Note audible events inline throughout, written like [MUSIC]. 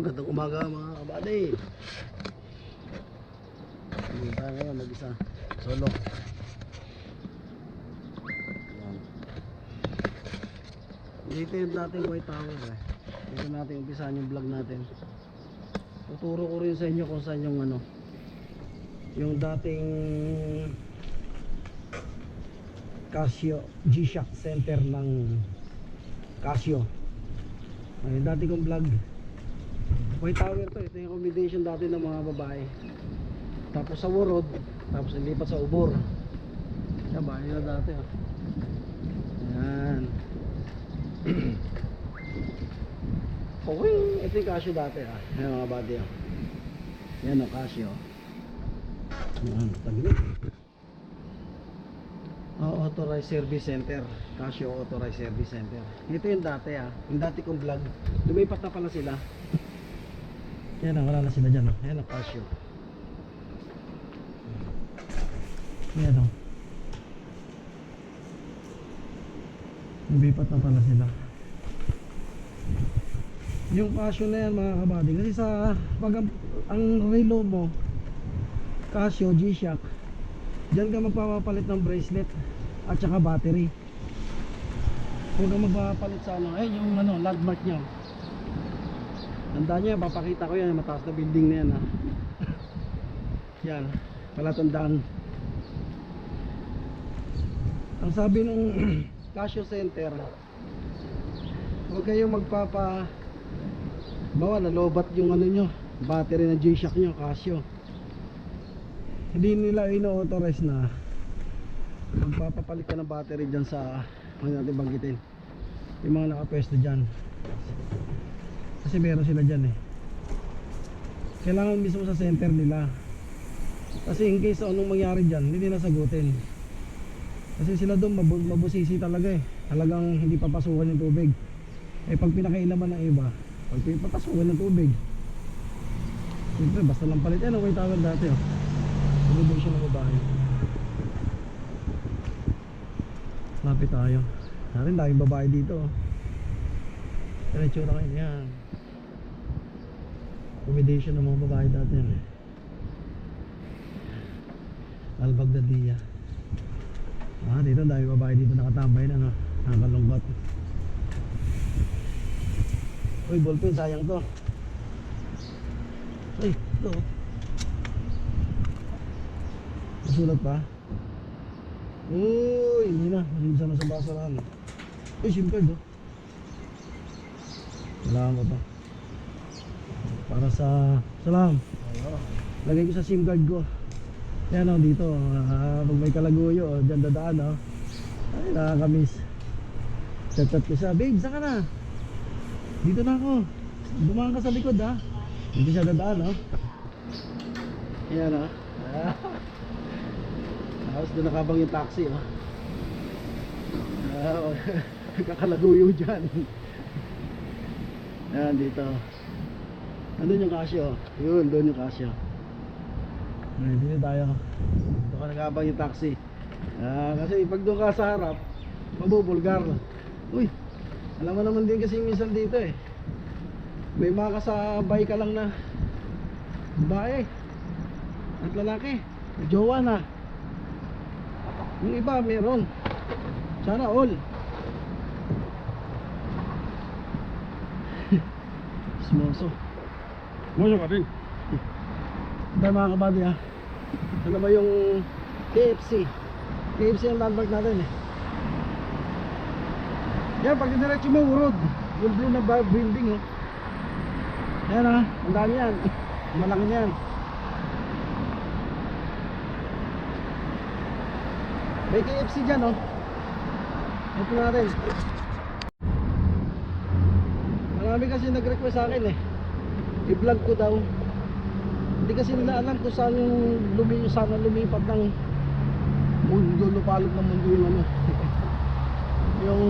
Magandang umaga mga. Hindi tayo ngayon mag-isa. Solo. Dito yung dating White Tower eh. Dito natin umpisahan yung vlog natin. Tuturo ko rin sa inyo kung saan yung ano. Yung dating Casio G-Shock Center ng Casio. Ayun, dati kong vlog. White Tower to. Ito yung accommodation dati ng mga babae. Tapos sa Worod. Tapos nilipat sa Ubor. Yan, bahay nila dati. Oh. Yan. [CLEARS THROAT] okay. Ito yung Casio dati. Ah. Yan mga body. Oh. Yan o, Casio. Yan, taglit. Oh, authorized service center. Casio authorized service center. Ito yung dati ah. Yung dati kong vlog. Lumipat na pala sila. Yan ah, wala na sila dyan ah. Yan ang Casio. Yan oh. Lumipat na pala sila. Yung Casio na yan mga kabady. Kasi sa pag ang, relo mo Casio G-Shock Diyan ka magpapapalit ng bracelet at saka battery. Huwag ka magpapalit sa ano, ayun yung ano, landmark niya. Tandaan niya, papakita ko yan, mataas na building na yan ha. [LAUGHS] yan, palatandaan. Ang sabi nung [CLEARS THROAT] Casio Center, huwag kayong magpapa bawa nalobat yung ano nyo, battery ng G-Shock nyo, Casio hindi nila ino-authorize na magpapapalit ka ng battery dyan sa ano natin banggitin yung mga nakapwesto dyan kasi meron sila dyan eh kailangan mismo sa center nila kasi in case anong mangyari dyan hindi nila sagutin kasi sila doon mabu- mabusisi talaga eh talagang hindi papasukan yung tubig eh pag pinakailaman ng iba pag pinapasukan ng tubig siyempre basta lang palit yan okay tower dati oh Bumibig siya ng babae. Lapit tayo. Narin daming babae dito. Yan ang tsura kayo. Yan. Accommodation ng mga babae dati yan eh. Al Baghdadiya. Ah, dito dami babae dito nakatambay na no. Nakakalungkot. Uy, ballpen, sayang to. Uy, oh. Masulat pa? Uy, hindi na. Malimsa na sa basurahan. Uy, SIM card oh. Kailangan ko to. Para sa... Salam. Lagay ko sa SIM card ko. Yan oh, dito. ah, pag may kalaguyo, oh, dyan dadaan oh. Ay, nakakamiss. Chat-chat ko siya. Babe, saan ka na? Dito na ako. Dumaan ka sa likod ha. Dito siya dadaan oh. Yan oh. Ah. Tapos doon nakabang yung taxi, oh. Ah, [LAUGHS] kakalaguyo dyan. Yan, dito. Andun yung Casio. Yun, doon yung Casio. Ay, dito tayo. Dito ka nakabang yung taxi. Ah, kasi pag doon ka sa harap, mabubulgar. Uy, alam mo naman din kasi minsan dito eh. May mga kasabay ka lang na babae at lalaki. Jowa na. Yung iba meron. Sana all. [LAUGHS] Smoso. Moyo ka din. Dahil mga kabady ha. Ano ba yung KFC? KFC ang landmark natin eh. Yan, pag diretso mo, urod. Yung blue na building oh. Yan ha, ang dami yan. [LAUGHS] Malaki yan. May KFC dyan oh. Ito natin. Marami kasi nag-request sa akin eh. I-vlog ko daw. Hindi kasi nila alam kung saan yung lumi, sana lumipat ng mundo, lupalot ng mundo yung ano. [LAUGHS] yung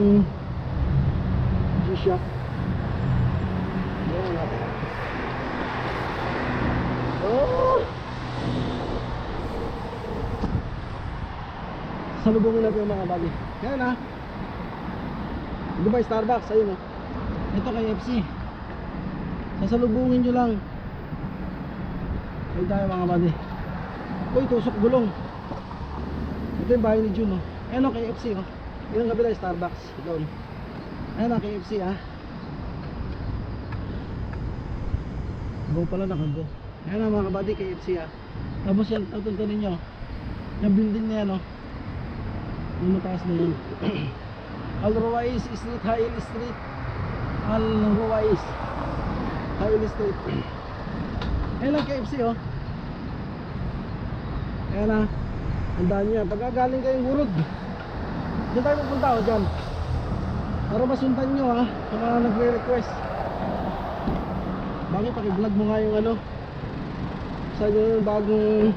G-Shock. Yan natin. Oh! Salubungin natin yung mga bali. Yan ah. Di ba Starbucks? Ayun oh. Ito kay FC. Sasalubungin nyo lang. Ayun tayo mga buddy. Uy, tusok gulong. Ito yung bahay ni Jun, oh. Ayan o, KFC, oh. Yun ang kabila, Starbucks. Doon. Ayan ang KFC, ah. Go pala, nakago. Ayan ang mga kabady, KFC, ah. Tapos yan, tatunto ninyo. Yung building na yan, oh. Yung mataas na yan. [CLEARS THROAT] Al Ruwais Street, Hail Street. Al Hail Street. Ayan ang KFC, oh. Ayan na. Ang daan niya. Pagka galing kayong gurod, doon tayo pupunta o dyan. Para masuntan nyo ha, sa mga nagre-request. Bakit paki-vlog mo nga yung ano, sa yung bagong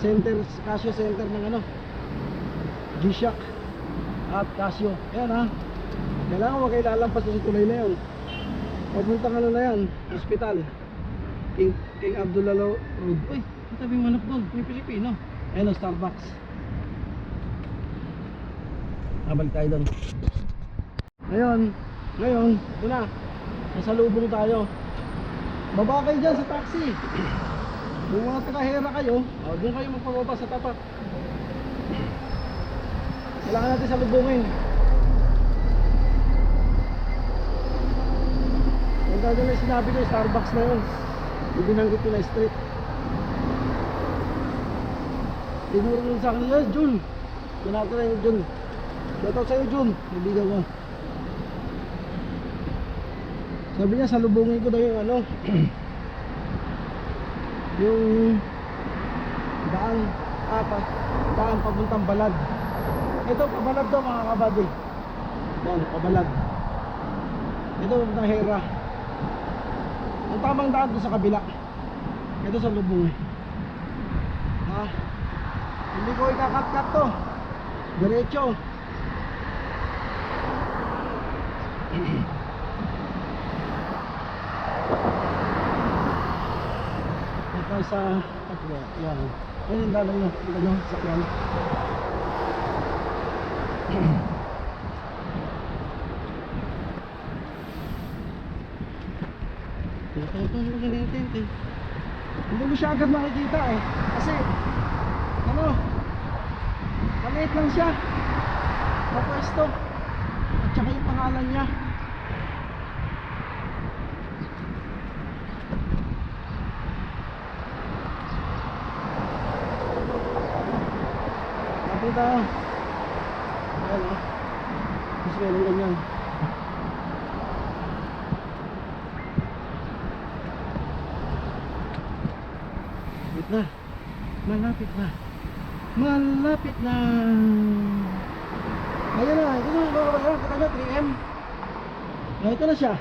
center, Casio center ng ano, G-Shock at Casio. Ayan ha. Kailangan mo kailalampas sa tulay na yun. Papuntang ano na yan, hospital. King, King Abdullah Road. Uy, ang tabing manok doon, may Pilipino. Ayan ang Starbucks. Nabalik tayo doon. Ngayon, ngayon, ito na. Nasalubong tayo. Baba kayo dyan sa taxi. Kung mga takahera kayo, oh, doon kayo magpababa sa tapat. Kailangan natin salubungin. Gagawin na sinabi ko, Starbucks na yun. Yung binanggit ko na street. Siguro nun sa akin, yes, Jun. Ginagawa ko na yung Jun. Shoutout sa'yo, Jun. Kaibigan ko. Sabi niya, salubungin ko daw yung ano. [CLEARS THROAT] yung daan, apa, daan papuntang balad. Ito, pabalad daw mga kabady. Yan, pabalad. Ito, papuntang hera. Ang tamang daan doon sa kabila. Ito sa lubong eh. Ha? Hindi ko ikakat-kat to. Diretso. [CLEARS THROAT] Ito sa Patwa. Yan. Yan yung dalang nyo. Ito nyo. Sakyan. [CLEARS THROAT] Ito, ito, ito, ito, ito. Hindi mo siya agad makikita eh. Kasi, ano, maliit lang siya. Mapwesto. At saka yung pangalan niya. Kapit tayo. Ayan o. Mas meron ganyan. Na. Malapit na. Malapit na. Ayan na. Ito na. Kabayan. Kita nyo. 3M. Ah, ito na siya.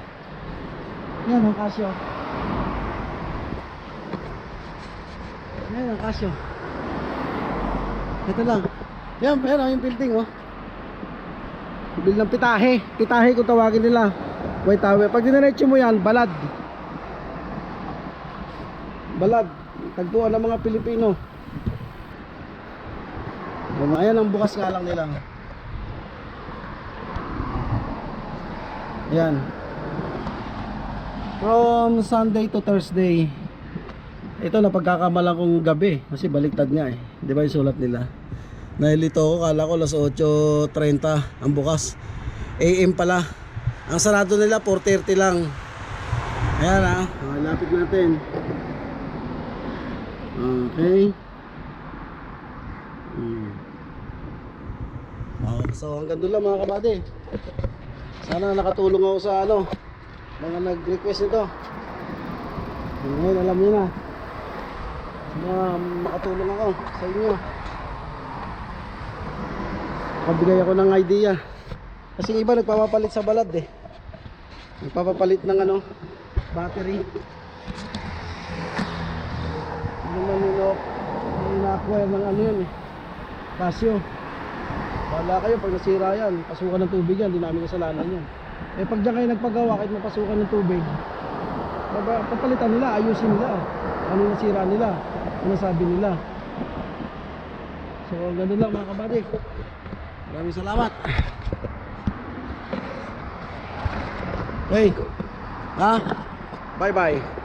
Yan ang Casio. Yan ang Casio. Ito lang. Yan. Pero yung building oh. Bilang pitahe. Pitahe kung tawagin nila. White Tower. Pag diniretso mo yan, balad. Balad. Tagpuan ng mga Pilipino. Ayan ang bukas nga lang nila. Ayan. From Sunday to Thursday. Ito na pagkakamalang kong gabi kasi baliktad nga eh. 'Di ba 'yung sulat nila? Nahilito ako, kala ko alas 8.30 ang bukas. AM pala. Ang sarado nila 4.30 lang. Ayan ah, ah, lapit natin. Okay. Hmm. Oh, so hanggang doon lang mga kabady. Sana nakatulong ako sa ano, mga nag-request nito. Ngayon alam niyo na. Na makatulong ako sa inyo. Pabigay ako ng idea. Kasi iba nagpapapalit sa balad eh. Nagpapapalit ng ano, battery. Hindi naman nilo ina-acquire ng ano yun eh. Casio. Wala kayo pag nasira yan, pasukan ng tubig yan, hindi namin kasalanan yan. Eh pag dyan kayo nagpagawa kahit mapasukan ng tubig, papalitan nila, ayusin nila. Ano yung nasira nila, ano sabi nila. So ganun lang mga kabady. Maraming salamat. Hey, ha? Bye-bye.